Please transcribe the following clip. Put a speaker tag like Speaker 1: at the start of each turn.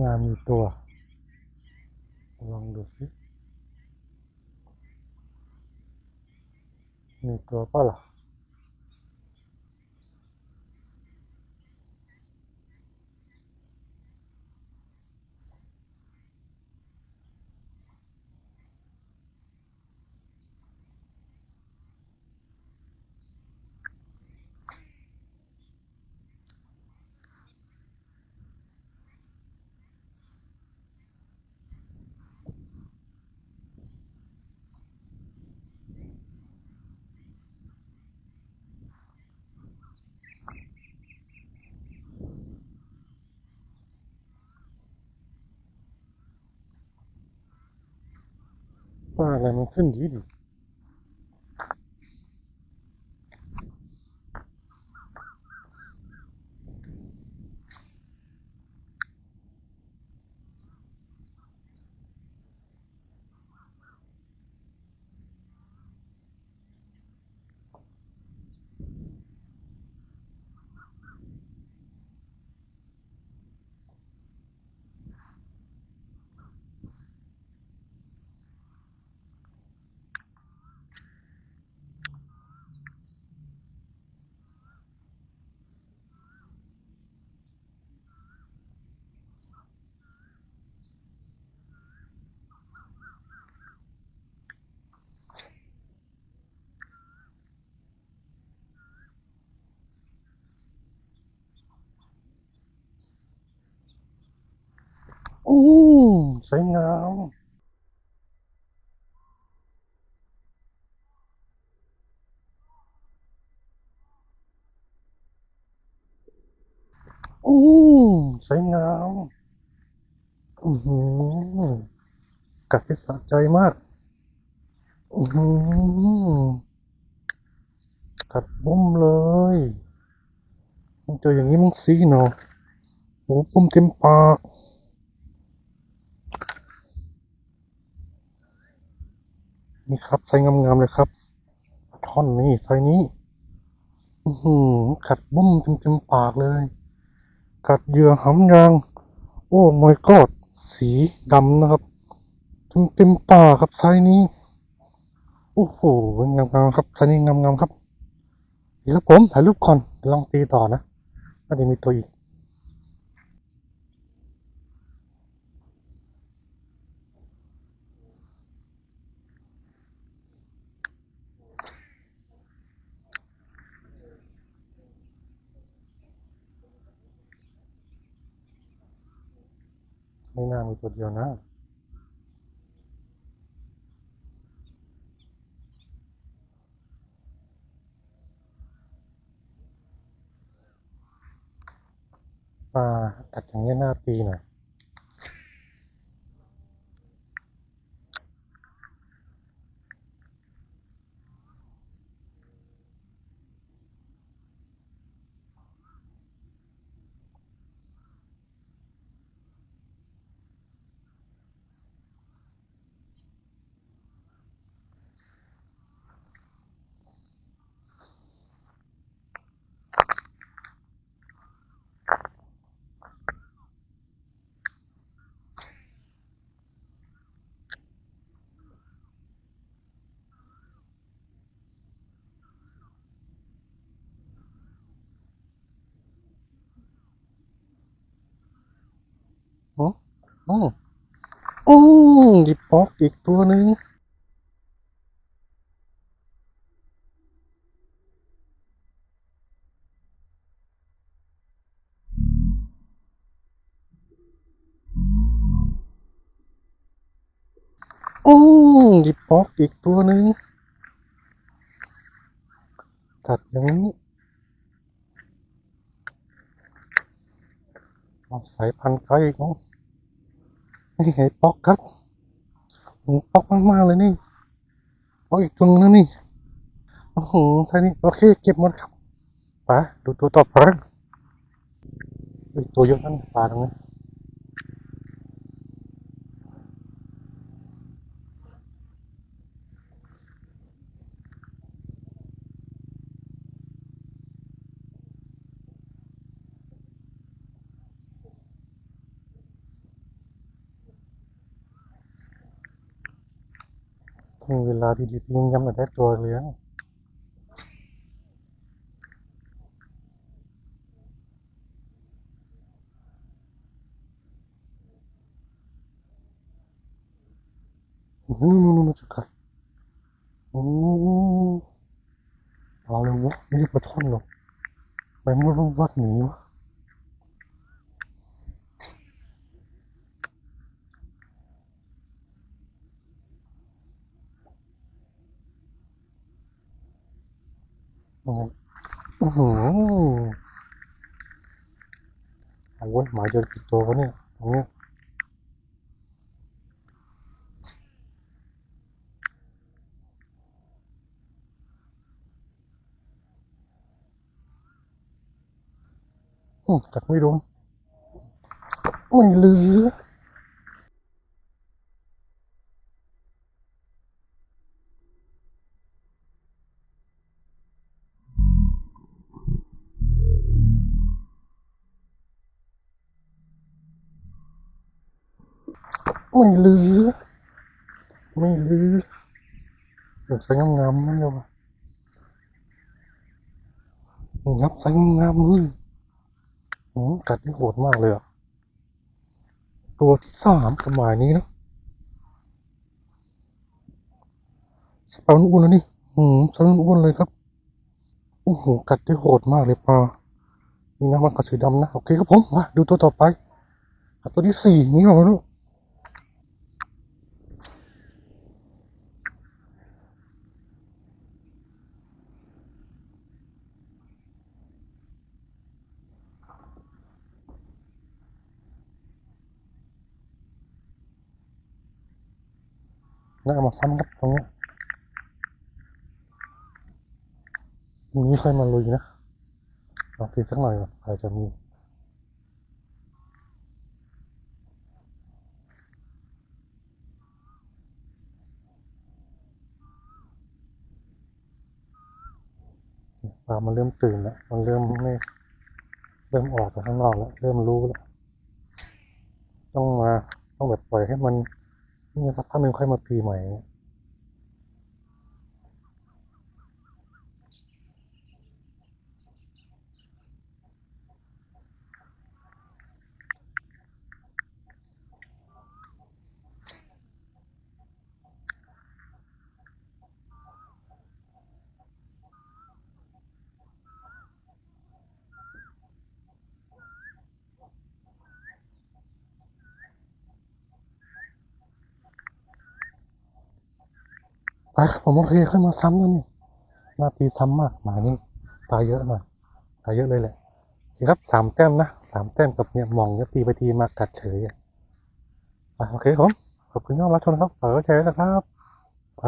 Speaker 1: งานมีตัวลองดูสิมีตัวเปล่าล่ะ ว่าอะไรมันขึ้นดีดี อืมสวยงามอืมสวยงามอือหือกัดที่สะใจมากอือหือกัดบุ้มเลยมันเจออย่างนี้มึงซีเนาะโอ้ปุ้มเต็มปาก นี่ครับไซส์งามๆเลยครับ ท่อนนี้ไซนี้อือหือกัดบุ้มเต็มๆปากเลย กัดเหยื่อหำยาง โอ้ my god สีดำนะครับเต็มๆปากครับไซนี้โอ้โหงามๆครับไซนี้งามๆครับเดี๋ยวครับผมถ่ายรูปก่อนลองตีต่อนะน่าจะมีตัวอีก ไม่น่ามีตัวเดียวนะปลาตัดอย่างนี้หน้าปีหน่อย อื มอืมอืมดิบปอกอีกตัวหนึ่งอืมดิบปอกอีกตัวหนึ่งตัดอย่างนี้เอาสายพันธุ์ไกลอีกเนี่ไงปอกครับโอ้ปอกมากๆเลยนี่ปอกอีกตัวนึงนี่โอ้โหใช่นี่โอเคเก็บหมดครับป่าดูตัวต่อไปอีกตัวเยอะนั่นปลาตรงนี้ มีเวลาดีๆที่ยังยังไม่ได้ตัวเลี้ยงนู่นนู่นนู่นจะกัดโอ้เอาเลยวะไม่ใช่ปลาช่อนหรอกไปมันรู้วัดหนีวะ โอ้โหอื้อหือเอาเว้ยหมายเอกี่ตัววะเนี่ยตรงเนี้ยอืมกัดไม่โดนไม่เลือไม่หลือไม่เหลือเดี๋ยวใส่งามๆนั่นเลยวะงับส่งามเลยอืมกัดนี่โหดมากเลยอะตัวที่สามสมัยนี้นะสปานุ่นแล้วนี่อืมสปานุ่นอ้วนเลยครับโอ้โหกัดได้โหดมากเลยปลานี่นะมันกัดสีดำนะ โอเคครับผม มาดูตัวต่อไปตัวที่สี่นี่หรอลูก น่าเอามาซ้ำครับตรงนี้ยพรุ่งนี้ค่อยมาลุยนะเอาทีสักหน่อยก่อนอาจจะมีปลามันเริ่มตื่นแล้ว มันเริ่มไม่เริ่มออกไปข้างนอกแล้ว เริ่มรู้แล้ว ต้องมา ต้องแบบปล่อยให้มัน นี่สักพักหนึ่งค่อยมาปีใหม่ ไปครับผมโอเคค่อยมาซ้ำแล้วนี่หน้าตีซ้ำมากหมายนี่ตายเยอะหน่อยตายเยอะเลยแหละโอเคครับสามแต้มนะสามแต้มกับเนี่ยมองเนี่ยตีไปทีมากัดเฉยอะโอเคครับผมขอบคุณที่รับชมครับฝากกดแชร์นะครับไป